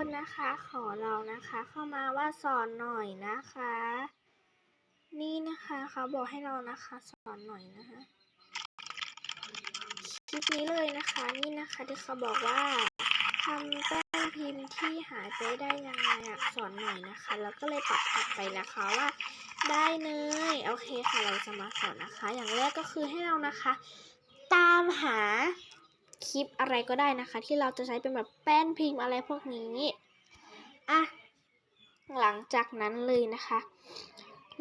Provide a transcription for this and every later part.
คนนะคะขอเรานะคะเข้ามาว่าสอนหน่อยนะคะ นี่นะคะเขาบอกให้เรานะคะสอนหน่อยนะคะคลิปนี้เลยนะคะนี่นะคะที่เขาบอกว่าทำแป้นพิมพ์ที่หายไปได้ยังไงอะสอนหน่อยนะคะ แล้วก็เลยตอบกลับไปนะคะว่าได้เลยโอเคค่ะเราจะมาสอนนะคะ อย่างแรกก็คือให้เรานะคะ ตามหา คลิปอะไรก็ได้นะคะ ที่เราจะใช้เป็นแบบแป้นพิมพ์อะไรพวกนี้อะหลังจากนั้นเลยนะคะ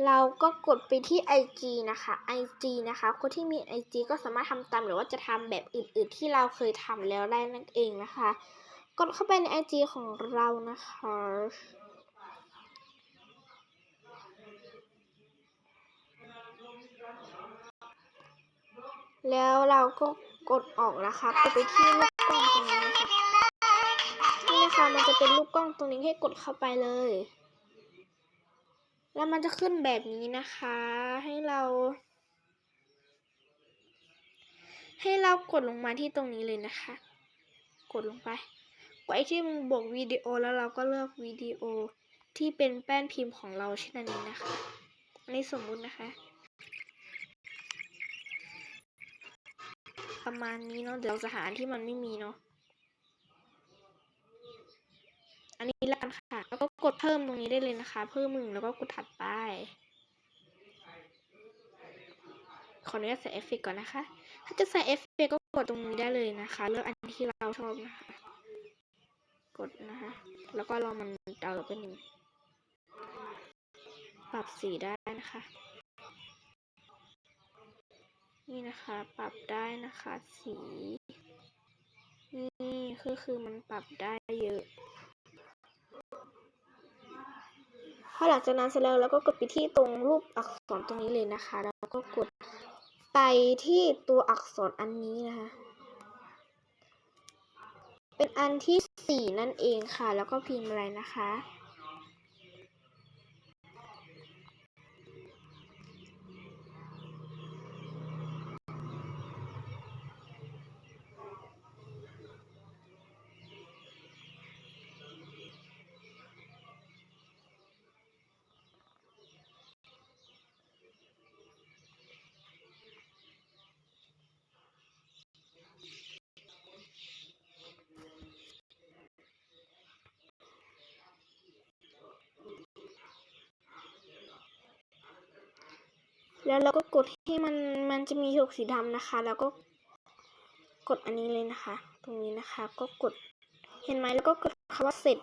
เราก็กดไปที่ IG นะคะ IG นะคะ คนที่มี IG ก็สามารถทำตามหรือว่าจะทำแบบอื่น ๆ ที่เราเคยทำแล้วได้นั่นเองนะคะ กดเข้าไปใน IG ของเรานะคะแล้วเราก็ กดออกนะคะกดไปที่ลูกกล้องตรงนี้นะคะนี่นะคะมันจะเป็นลูกกล้องตรงนี้ให้กดเข้าไปเลย แล้วมันจะขึ้นแบบนี้นะคะ ให้เรา ให้เรากดลงมาที่ตรงนี้เลยนะคะ กดลงไปกดไอ้ที่มันบอกวิดีโอแล้วเราก็เลือกวิดีโอที่เป็นแป้นพิมพ์ของเราเช่นนี้นะคะอันนี้สมมุตินะคะ ประมาณนี้เนาะเดี๋ยวเราจะหาอันที่มันไม่มีเนาะอันนี้ละกันค่ะ แล้วก็กดเพิ่มตรงนี้ได้เลยนะคะ เพิ่มหนึ่งแล้วก็กดถัดไปขออนุญาตใส่เอฟเฟกก่อนนะคะ ถ้าจะใส่เอฟเฟกก็กดตรงนี้ได้เลยนะคะ เลือกอันที่เราชอบนะคะ กดนะคะ แล้วก็รอมันเดาเป็นหนึ่งปรับสีได้นะคะ นี่นะคะปรับได้นะคะสี นี่คือคือมันปรับได้เยอะพอหลังจากนั้นเสร็จแล้วเราก็กดไปที่ตรงรูปอักษรตรงนี้เลยนะคะ แล้วก็กดไปที่ตัวอักษรอันนี้นะคะ เป็นอันที่สี่นั่นเองค่ะ แล้วก็พิมพ์อะไรนะคะ แล้วเราก็กดให้มันมันจะมีหกสีดำนะคะ แล้วก็กดอันนี้เลยนะคะ ตรงนี้นะคะ ก็กดเห็นไหมแล้วก็กดคำว่าเสร็จ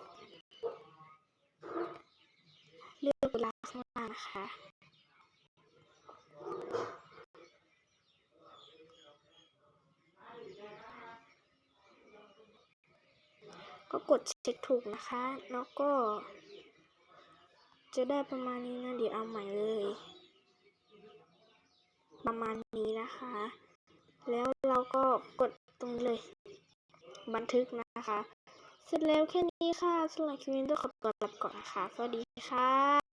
เลือกเวลาข้างล่างนะคะก็กดเช็คถูกนะคะ แล้วก็ จะได้ประมาณนี้นะ เดี๋ยวเอาใหม่เลย ประมาณนี้นะคะ แล้วเราก็กดตรงเลยบันทึกนะคะ เสร็จแล้วแค่นี้ค่ะสำหรับคลิปนี้ต้องขอตัวลาไปก่อนนะคะสวัสดีค่ะ